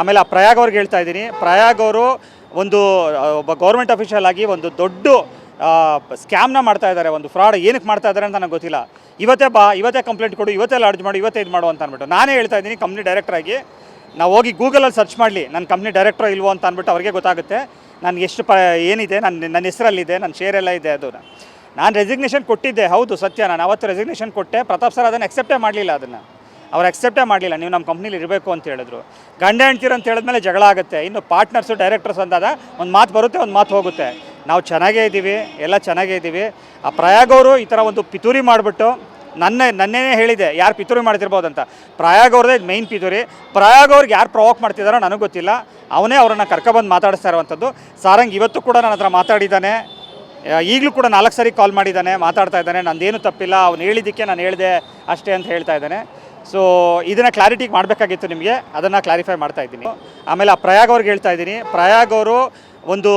ಆಮೇಲೆ ಆ ಪ್ರಯಾಗ್ ಅವ್ರಿಗೆ ಹೇಳ್ತಾ ಇದ್ದೀನಿ. ಪ್ರಯಾಗ್ ಅವರು ಒಂದು ಒಬ್ಬ ಗೌರ್ಮೆಂಟ್ ಅಫಿಷಿಯಲ್ ಆಗಿ ಒಂದು ದೊಡ್ಡ ಸ್ಕ್ಯಾಮ್ನ ಮಾಡ್ತಾ ಇದ್ದಾರೆ. ಒಂದು ಫ್ರಾಡ್ ಏನಕ್ಕೆ ಮಾಡ್ತಾ ಇದ್ದಾರೆ ಅಂತ ನನಗೆ ಗೊತ್ತಿಲ್ಲ. ಇವತ್ತೇ ಬಾ, ಇವತ್ತೇ ಕಂಪ್ಲೇಂಟ್ ಕೊಡು, ಇವತ್ತೇ ಲಾಡ್ಜ್ ಮಾಡು, ಇವತ್ತೇ ಇದು ಮಾಡು ಅಂತ ಅಂದ್ಬಿಟ್ಟು. ನಾನೇ ಹೇಳ್ತಾ ಇದ್ದೀನಿ ಕಂಪ್ನಿ ಆಗಿ, ನಾವು ಹೋಗಿ ಗೂಗಲಲ್ಲಿ ಸರ್ಚ್ ಮಾಡಲಿ. ನನ್ನ ಕಂಪ್ನಿ ಡೈರೆಕ್ಟ್ರೋ ಇಲ್ವೋ ಅಂತ ಅಂದ್ಬಿಟ್ಟು ಅವ್ರಿಗೆ ಗೊತ್ತಾಗುತ್ತೆ. ನನಗೆ ಎಷ್ಟು ಪ, ಏನಿದೆ ನನ್ನ ನನ್ನ ಹೆಸರಲ್ಲಿದೆ ನನ್ನ ಶೇರ್ ಎಲ್ಲ ಇದೆ ಅದು. ನಾನು ರೆಸಿಗ್ನೇಷನ್ ಕೊಟ್ಟಿದ್ದೆ. ಹೌದು, ಸತ್ಯ. ನಾನು ಅವತ್ತು ರೆಸಿಗ್ನೇಷನ್ ಕೊಟ್ಟೆ. ಪ್ರತಾಪ್ ಸರ್ ಅದನ್ನು ಅಕ್ಸೆಪ್ಟೇ ಮಾಡಲಿಲ್ಲ ಅದನ್ನು. ಅವ್ರು ಅಕ್ಸೆಪ್ಟೇ ಮಾಡಲಿಲ್ಲ. ನೀವು ನಮ್ಮ ಕಂಪ್ನಿಲಿ ಇರಬೇಕು ಅಂತ ಹೇಳಿದ್ರು. ಗಂಡ ಹೆಂಡ್ತೀರ ಅಂತ ಹೇಳಿದ್ಮೇಲೆ ಜಗಳ ಆಗುತ್ತೆ. ಇನ್ನು ಪಾರ್ಟ್ನರ್ಸು ಡೈರೆಕ್ಟರ್ಸ್ ಅಂದಾಗ ಒಂದು ಮಾತು ಬರುತ್ತೆ, ಒಂದು ಮಾತು ಹೋಗುತ್ತೆ. ನಾವು ಚೆನ್ನಾಗೇ ಇದ್ದೀವಿ, ಎಲ್ಲ ಚೆನ್ನಾಗೇ ಇದ್ದೀವಿ. ಆ ಪ್ರಯಾಗ್ ಅವರು ಈ ಥರ ಒಂದು ಪಿತೂರಿ ಮಾಡಿಬಿಟ್ಟು ನನ್ನ, ನನ್ನೇನೇ ಹೇಳಿದೆ, ಯಾರು ಪಿತೂರಿ ಮಾಡ್ತಿರ್ಬೋದು ಅಂತ. ಪ್ರಯಾಗ್ ಅವ್ರದೇ ಮೈನ್ ಪಿತೂರಿ. ಪ್ರಯಾಗ್ ಅವ್ರಿಗೆ ಯಾರು ಪ್ರವೋಕ್ ಮಾಡ್ತಿದ್ದಾರೋ ನನಗೆ ಗೊತ್ತಿಲ್ಲ. ಅವನೇ ಅವರನ್ನು ಕರ್ಕೊಬಂದು ಮಾತಾಡಿಸ್ತಾ ಇರುವಂಥದ್ದು. ಸಾರಂಗ್ ಇವತ್ತು ಕೂಡ ನನ್ನ ಹತ್ರ ಮಾತಾಡಿದ್ದಾನೆ. ಈಗಲೂ ಕೂಡ ನಾಲ್ಕು ಸಾರಿ ಕಾಲ್ ಮಾಡಿದ್ದಾನೆ, ಮಾತಾಡ್ತಾ ಇದ್ದಾನೆ. ನಂದೇನು ತಪ್ಪಿಲ್ಲ, ಅವ್ನು ಹೇಳಿದ್ದಕ್ಕೆ ನಾನು ಹೇಳಿದೆ ಅಷ್ಟೇ ಅಂತ ಹೇಳ್ತಾ ಇದ್ದಾನೆ. ಸೊ ಇದನ್ನು ಕ್ಲಾರಿಟಿಗೆ ಮಾಡಬೇಕಾಗಿತ್ತು ನಿಮಗೆ. ಅದನ್ನು ಕ್ಲಾರಿಫೈ ಮಾಡ್ತಾ ಇದ್ದೀನಿ. ಆಮೇಲೆ ಆ ಪ್ರಯಾಗ್ ಅವ್ರಿಗೆ ಹೇಳ್ತಾ ಇದ್ದೀನಿ. ಪ್ರಯಾಗ್ ಅವರು ಒಂದು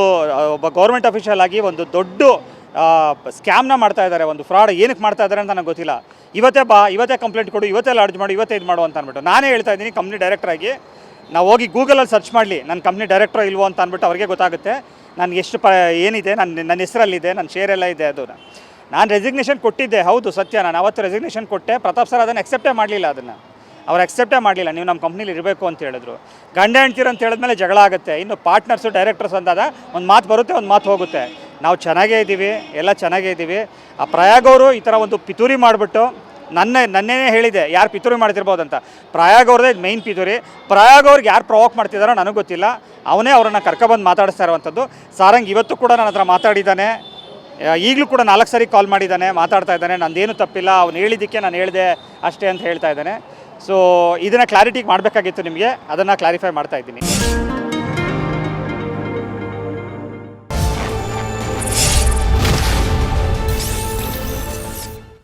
ಒಬ್ಬ ಗೌರ್ಮೆಂಟ್ ಅಫಿಷಿಯಲ್ ಆಗಿ ಒಂದು ದೊಡ್ಡ ಸ್ಕ್ಯಾಮ್ನ ಮಾಡ್ತಾ ಇದ್ದಾರೆ. ಒಂದು ಫ್ರಾಡ್ ಏನಕ್ಕೆ ಮಾಡ್ತಾ ಇದ್ದಾರೆ ಅಂತ ನನಗೆ ಗೊತ್ತಿಲ್ಲ. ಇವತ್ತೇ ಬಾ, ಇವತ್ತೇ ಕಂಪ್ಲೇಂಟ್ ಕೊಡು, ಇವತ್ತೇ ಲಾಡ್ಜ್ ಮಾಡು, ಇವತ್ತೇ ಇದು ಮಾಡು ಅಂತ ಅಂದ್ಬಿಟ್ಟು. ನಾನೇ ಹೇಳ್ತಾ ಇದ್ದೀನಿ ಕಂಪ್ನಿ ಆಗಿ, ನಾವು ಹೋಗಿ ಗೂಗಲಲ್ಲಿ ಸರ್ಚ್ ಮಾಡಲಿ. ನನ್ನ ಕಂಪ್ನಿ ಡೈರೆಕ್ಟ್ರೋ ಇಲ್ವೋ ಅಂತ ಅಂದ್ಬಿಟ್ಟು ಅವ್ರಿಗೆ ಗೊತ್ತಾಗುತ್ತೆ. ನನಗೆ ಎಷ್ಟು ಪ, ಏನಿದೆ ನನ್ನ ನನ್ನ ಹೆಸರಲ್ಲಿದೆ ನನ್ನ ಶೇರ್ ಎಲ್ಲ ಇದೆ, ಅದು. ನಾನು ರೆಸಿಗ್ನೇಷನ್ ಕೊಟ್ಟಿದ್ದೆ, ಹೌದು ಸತ್ಯ. ನಾನು ಅವತ್ತು ರೆಸಿಗ್ನೇಷನ್ ಕೊಟ್ಟೆ, ಪ್ರತಾಪ್ ಸರ್ ಅದನ್ನು ಎಕ್ಸೆಪ್ಟೇ ಮಾಡಲಿಲ್ಲ ಅದನ್ನು. ಅವ್ರು ಎಕ್ಸೆಪ್ಟೇ ಮಾಡಲಿಲ್ಲ, ನೀವು ನಮ್ಮ ಕಂಪ್ನಿಲಿ ಇರಬೇಕು ಅಂತ ಹೇಳಿದ್ರು. ಗಂಡ ಹೆಂಡ್ತೀರ ಅಂತ ಹೇಳಿದ್ಮೇಲೆ ಜಗಳ ಆಗುತ್ತೆ. ಇನ್ನು ಪಾರ್ಟ್ನರ್ಸು ಡೈರೆಕ್ಟರ್ಸ್ ಅಂದಾಗ ಒಂದು ಮಾತು ಬರುತ್ತೆ, ಒಂದು ಮಾತು ಹೋಗುತ್ತೆ. ನಾವು ಚೆನ್ನಾಗೇ ಇದ್ದೀವಿ, ಎಲ್ಲ ಚೆನ್ನಾಗೇ ಇದ್ದೀವಿ. ಆ ಪ್ರಯಾಗ್ ಅವರು ಈ ಥರ ಒಂದು ಪಿತೂರಿ ಮಾಡಿಬಿಟ್ಟು ನನ್ನ, ನನ್ನೇನೇ ಹೇಳಿದೆ, ಯಾರು ಪಿತೂರಿ ಮಾಡ್ತಿರ್ಬೋದು ಅಂತ ಪ್ರಯಾಗ್ ಅವ್ರದ್ದೇ ಮೈನ್ ಪಿತೂರಿ. ಪ್ರಯಾಗ್ ಅವ್ರಿಗೆ ಯಾರು ಪ್ರವೋಕ್ ಮಾಡ್ತಿದ್ದಾರೋ ನನಗೆ ಗೊತ್ತಿಲ್ಲ. ಅವನೇ ಅವರನ್ನು ಕರ್ಕೊಬಂದು ಮಾತಾಡಿಸ್ತಾ ಇರುವಂಥದ್ದು ಸಾರಂಗ್ ಇವತ್ತು ಕೂಡ ನನ್ನ ಹತ್ರ ಮಾತಾಡಿದ್ದಾನೆ. ಈಗಲೂ ಕೂಡ ನಾಲ್ಕು ಸರಿ ಕಾಲ್ ಮಾಡಿದ್ದಾನೆ, ಮಾತಾಡ್ತಾ ಇದ್ದಾನೆ. ನಂದೇನು ತಪ್ಪಿಲ್ಲ, ಅವ್ನು ಹೇಳಿದ್ದಕ್ಕೆ ನಾನು ಹೇಳಿದೆ ಅಷ್ಟೇ ಅಂತ ಹೇಳ್ತಾ ಇದ್ದಾನೆ. ಸೊ ಇದನ್ನು ಕ್ಲಾರಿಟಿಗೆ ಮಾಡಬೇಕಾಗಿತ್ತು ನಿಮಗೆ. ಅದನ್ನು ಕ್ಲಾರಿಫೈ ಮಾಡ್ತಾ ಇದ್ದೀನಿ.